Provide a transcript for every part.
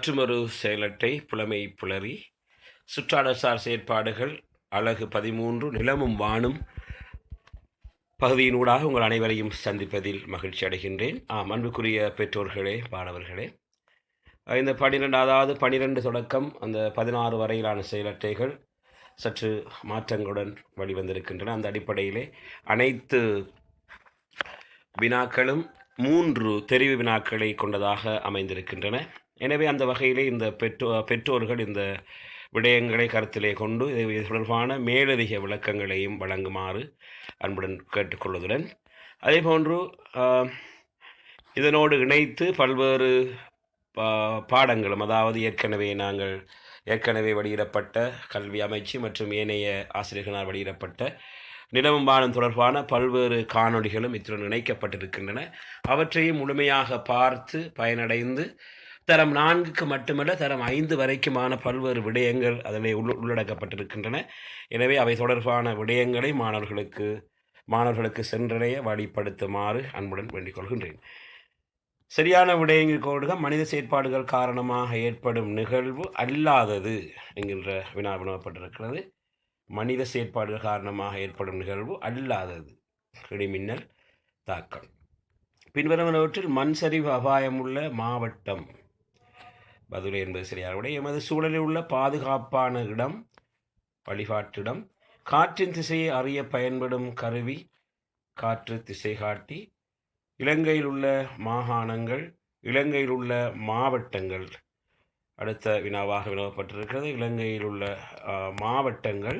மற்றுமொரு செயலட்டை புலமை புலரி சுற்றாடசார் செயற்பாடுகள் அழகு பதிமூன்று நிலமும் வானும் பகுதியினூடாக உங்கள் அனைவரையும் சந்திப்பதில் மகிழ்ச்சி அடைகின்றேன். ஆம் அன்புக்குரிய பெற்றோர்களே மாணவர்களே இந்த பன்னிரெண்டு அதாவது பன்னிரெண்டு தொடக்கம் அந்த பதினாறு வரையிலான செயலட்டைகள் சற்று மாற்றங்களுடன் வழிவந்திருக்கின்றன. அந்த அடிப்படையிலே அனைத்து வினாக்களும் மூன்று தெரிவு வினாக்களை கொண்டதாக அமைந்திருக்கின்றன. எனவே அந்த வகையிலே இந்த பெற்றோ பெற்றோர்கள் இந்த விடயங்களை கருத்திலே கொண்டு இது தொடர்பான மேலதிக விளக்கங்களையும் வழங்குமாறு அன்புடன் கேட்டுக்கொள்வதுடன் அதேபோன்று இதனோடு இணைத்து பல்வேறு பா பாடங்களும் அதாவது ஏற்கனவே நாங்கள் ஏற்கனவே வெளியிடப்பட்ட கல்வி அமைச்சு மற்றும் ஏனைய ஆசிரியர்களால் வெளியிடப்பட்ட நிலவும் வானம் தொடர்பான பல்வேறு காணொளிகளும் இத்துடன் இணைக்கப்பட்டிருக்கின்றன. அவற்றையும் முழுமையாக பார்த்து பயனடைந்து தரம் நான்குக்கு மட்டுமல்ல தரம் ஐந்து வரைக்குமான பல்வேறு விடயங்கள் அதில் உள் உள்ளடக்கப்பட்டிருக்கின்றன. எனவே அவை தொடர்பான விடயங்களை மாணவர்களுக்கு மாணவர்களுக்கு சென்றடைய வழிப்படுத்துமாறு அன்புடன் வேண்டிக் கொள்கின்றேன். சரியான விடயங்கள் கொடுக்க மனித செயற்பாடுகள் காரணமாக ஏற்படும் நிகழ்வு அல்லாதது என்கின்ற வினா வினவப்பட்டிருக்கிறது. மனித செயற்பாடுகள் காரணமாக ஏற்படும் நிகழ்வு அல்லாதது. இடிமின்னல் தாக்கம் பின்வருவனவற்றில் மண் சரிவு அபாயமுள்ள மாவட்டம் பதில் என்பது சரியான விடை எமது சூழலில் உள்ள பாதுகாப்பான இடம் வழிபாட்டிடம் காற்றின் திசையை அறிய பயன்படும் கருவி காற்று திசை காட்டி இலங்கையில் உள்ள மாகாணங்கள் இலங்கையில் உள்ள மாவட்டங்கள். அடுத்த வினாவாக வினவப்பட்டிருக்கிறது இலங்கையில் உள்ள மாவட்டங்கள்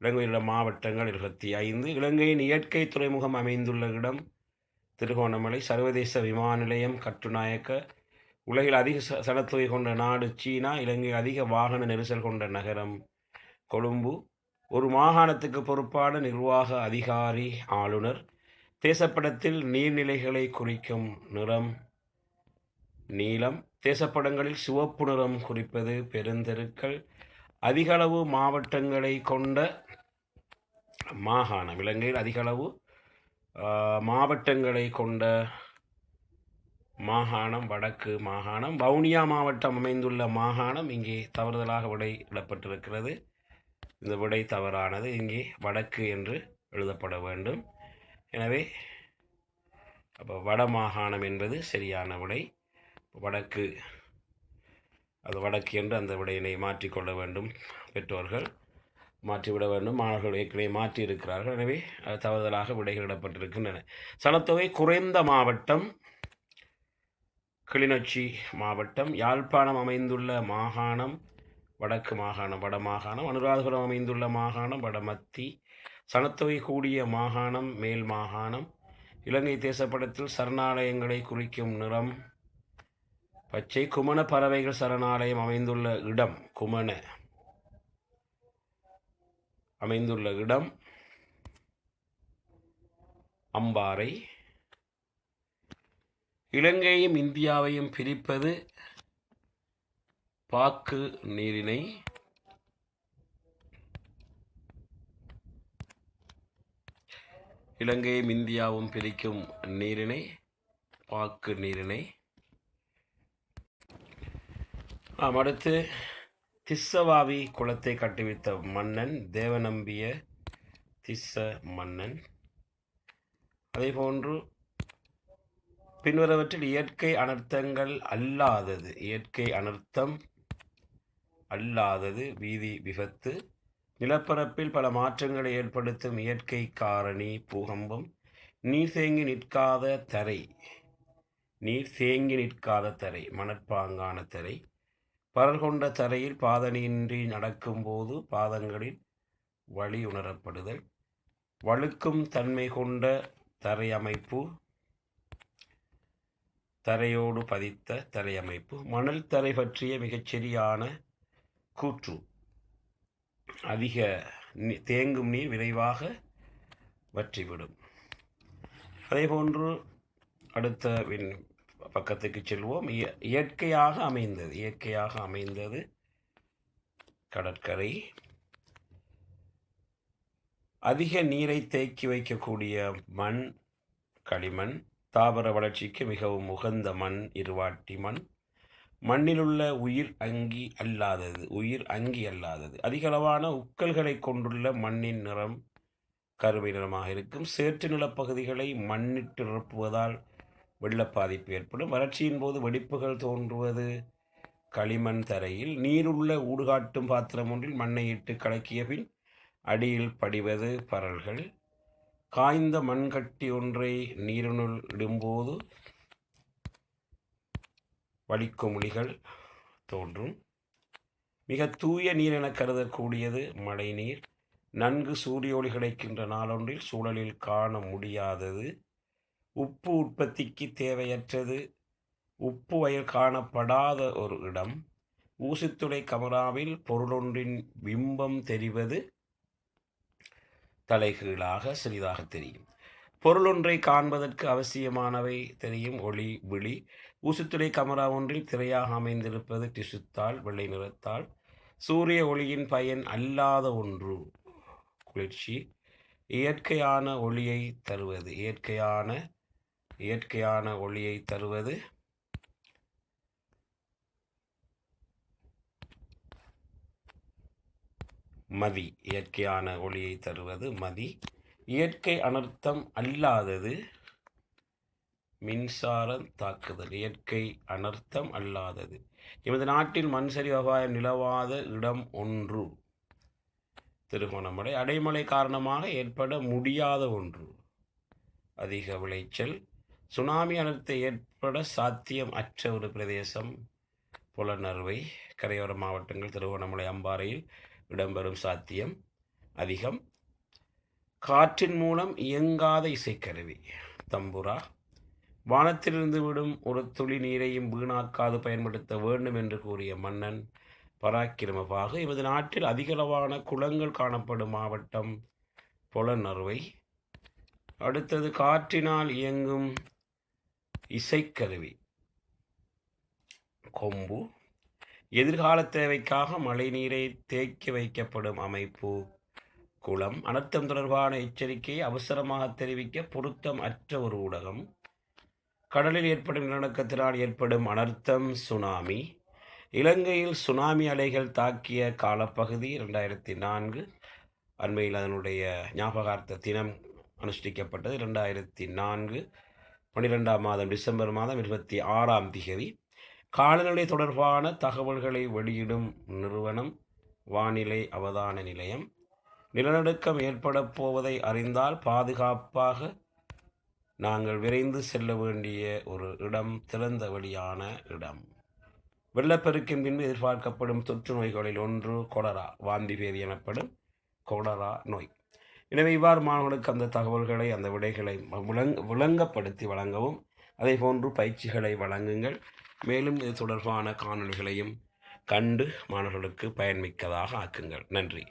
இலங்கையில் உள்ள மாவட்டங்கள் இருபத்தி ஐந்து. இலங்கையின் இயற்கை துறைமுகம் அமைந்துள்ள இடம் திருகோணமலை சர்வதேச விமான நிலையம் கட்டுநாயக்க உலகில் அதிக ச- சனத்தொகை கொண்ட நாடு சீனா இலங்கை அதிக வாகன நெரிசல் கொண்ட நகரம் கொழும்பு. ஒரு மாகாணத்துக்கு பொறுப்பான நிர்வாக அதிகாரி ஆளுநர். தேசப்படத்தில் நீர்நிலைகளை குறிக்கும் நிறம் நீளம். தேசப்படங்களில் சிவப்பு நிறம் குறிப்பது பெருந்தெருக்கள். அதிகளவு மாவட்டங்களை கொண்ட மாகாணம். இலங்கையில் அதிகளவு மாவட்டங்களை கொண்ட மாகாணம் வடக்கு மாகாணம் வவுனியா மாவட்டம் அமைந்துள்ள மாகாணம் இங்கே தவறுதலாக விடை இடப்பட்டிருக்கிறது. இந்த விடை தவறானது. இங்கே வடக்கு என்று எழுதப்பட வேண்டும். எனவே அப்போ வட மாகாணம் என்பது சரியான விடை. வடக்கு அது வடக்கு என்று அந்த விடையினை மாற்றிக்கொள்ள வேண்டும் பெற்றோர்கள். மாற்றிவிட வேண்டும். மாணவர்கள் ஏற்கனவே மாற்றி இருக்கிறார்கள் எனவே அது தவறுதலாக விடைகள் இடப்பட்டிருக்கின்றன. சனத்தொகை குறைந்த மாவட்டம் கிளிநொச்சி மாவட்டம் யாழ்ப்பாணம் அமைந்துள்ள மாகாணம் வடக்கு மாகாணம் வட மாகாணம் அனுராதபுரம் அமைந்துள்ள மாகாணம் வடமத்தி சனத்தொகை கூடிய மாகாணம் மேல் மாகாணம் இலங்கை தேசப்படத்தில் சரணாலயங்களை குறிக்கும் நிறம் பச்சை குமண பறவைகள் சரணாலயம் அமைந்துள்ள இடம் குமண அமைந்துள்ள இடம் அம்பாறை இலங்கையும் இந்தியாவையும் பிரிப்பது பாக்கு நீரிணை இலங்கையும் இந்தியாவும் பிரிக்கும் நீரிணை பாக்கு நீரிணை நாம் அடுத்து திஸ்ஸவாவி குளத்தை கட்டுவித்த மன்னன் தேவநம்பிய திஸ்ஸ மன்னன். அதேபோன்று பின்வருவற்றில் இயற்கை அனர்த்தங்கள் அல்லாதது. இயற்கை அனர்த்தம் அல்லாதது வீதி விபத்து. நிலப்பரப்பில் பல மாற்றங்களை ஏற்படுத்தும் இயற்கை காரணி பூகம்பம். நீர் தேங்கி நிற்காத தரை. நீர் தேங்கி நிற்காத தரை. மணற்பாங்கான தரை. பரல் கொண்ட தரையில் பாதணியின்றி நடக்கும்போது பாதங்களில் வழி உணரப்படுதல். வழுக்கும் தன்மை கொண்ட தரை அமைப்பு தரையோடு பதித்த தரை அமைப்பு மணல் தரை பற்றிய மிகச்சரியான கூற்று. அதிக நீ- தேங்கும் நீர் விரைவாக வற்றிவிடும். அதேபோன்று அடுத்த வின் பக்கத்துக்கு செல்வோம். இய- இயற்கையாக அமைந்தது. இயற்கையாக அமைந்தது கடற்கரை. அதிக நீரை தேக்கி வைக்கக்கூடிய மண் களிமண் தாவர வளர்ச்சிக்கு மிகவும் உகந்த மண் இருவாட்டி மண். மண்ணிலுள்ள உயிர் அங்கி அல்லாதது உயிர் அங்கி அல்லாதது. அதிகளவான உக்கல்களை கொண்டுள்ள மண்ணின் நிறம் கருமை நிறமாக இருக்கும். சேற்று நிலப்பகுதிகளை மண்ணிட்டு நிரப்புவதால் வெள்ளப் பாதிப்பு ஏற்படும். வறட்சியின் போது வெடிப்புகள் தோன்றுவது களிமண் தரையில். நீருள்ள ஊடுகாட்டும் பாத்திரம் ஒன்றில் மண்ணை இட்டு கலக்கிய பின் அடியில் படிவது பரல்கள். காய்ந்த மண்கட்டி ஒன்றை நீரினுள் இடும்போது வலிக்குமுளிகள் தோன்றும். மிக தூய நீர் என கருதக்கூடியது மழைநீர். நன்கு சூரிய ஒளி கிடைக்கின்ற நாளொன்றில் சூழலில் காண முடியாதது. உப்பு உற்பத்திக்கு தேவையற்றது. உப்பு வயல் காணப்படாத ஒரு இடம். ஊசித்துளை கமராவில் பொருளொன்றின் பிம்பம் தெரிவது தலைகீழாக சிறிதாக தெரியும். பொருளொன்றை காண்பதற்கு அவசியமானவை தெரியும். ஒளி விழி ஊசுத்துறை கமரா ஒன்றில் திரையாக அமைந்திருப்பது டிசுத்தால் வெள்ளை நிறத்தால் சூரிய ஒளியின் பயன் அல்லாத ஒன்று. குளிர்ச்சி. இயற்கையான ஒளியை தருவது. இயற்கையான இயற்கையான ஒளியை தருவது மதி இயற்கையான ஒளியை தருவது மதி. இயற்கை அனர்த்தம் அல்லாதது மின்சாரம் தாக்குதல். இயற்கை அனர்த்தம் அல்லாதது. எமது நாட்டில் மண்சரி சரிவு அபாயம் நிலவாத இடம் ஒன்று. திருகோணமலை அடைமழை காரணமாக ஏற்பட முடியாத ஒன்று. அதிக விளைச்சல். சுனாமி அனர்த்தம் ஏற்பட சாத்தியம் அற்ற ஒரு பிரதேசம். புலனறுவை கரையோர மாவட்டங்கள் திருகோணமலை அம்பாறையில் இடம்பெறும் சாத்தியம் அதிகம். காற்றின் மூலம் இயங்காத இசைக்கருவி தம்புரா. வானத்திலிருந்து விடும் ஒரு துளி நீரையும் வீணாக்காது பயன்படுத்த வேண்டும் என்று கூறிய மன்னன் பராக்கிரமபாக எமது நாட்டில் அதிகளவான குளங்கள் காணப்படும் மாவட்டம் புலனறுவை. அடுத்தது காற்றினால் இயங்கும் இசைக்கருவி கொம்பு. எதிர்கால தேவைக்காக மழைநீரை தேக்கி வைக்கப்படும் அமைப்பு. குளம் அனர்த்தம் தொடர்பான எச்சரிக்கையை அவசரமாக தெரிவிக்க பொருத்தம் அற்ற ஒரு ஊடகம். கடலில் ஏற்படும் நிலநடுக்கத்தினால் ஏற்படும் அனர்த்தம் சுனாமி. இலங்கையில் சுனாமி அலைகள் தாக்கிய காலப்பகுதி ரெண்டாயிரத்தி நான்கு. அண்மையில் அதனுடைய ஞாபகார்த்த தினம் அனுஷ்டிக்கப்பட்டது ரெண்டாயிரத்தி நான்கு. பன்னிரெண்டாம் மாதம் டிசம்பர் மாதம் இருபத்தி ஆறாம் திகதி. காலநிலை தொடர்பான தகவல்களை வெளியிடும் நிறுவனம் வானிலை அவதான நிலையம். நிலநடுக்கம் ஏற்பட போவதை அறிந்தால் பாதுகாப்பாக நாங்கள் விரைந்து செல்ல வேண்டிய ஒரு இடம் திறந்த வழியான இடம். வெள்ளப்பெருக்கின் பின்பு எதிர்பார்க்கப்படும் தொற்று நோய்களில் ஒன்று கொடரா வாந்தி பேதி எனப்படும் கொடரா நோய். எனவே இவ்வாறு மாணவர்களுக்கு அந்த தகவல்களை அந்த விடைகளை விளங் விளங்கப்படுத்தி வழங்கவும் அதே போன்று பயிற்சிகளை வழங்குங்கள். மேலும் இது தொடர்பான காணொலிகளையும் கண்டு மாணவர்களுக்கு பயன்மிக்கதாக ஆக்குங்கள். நன்றி.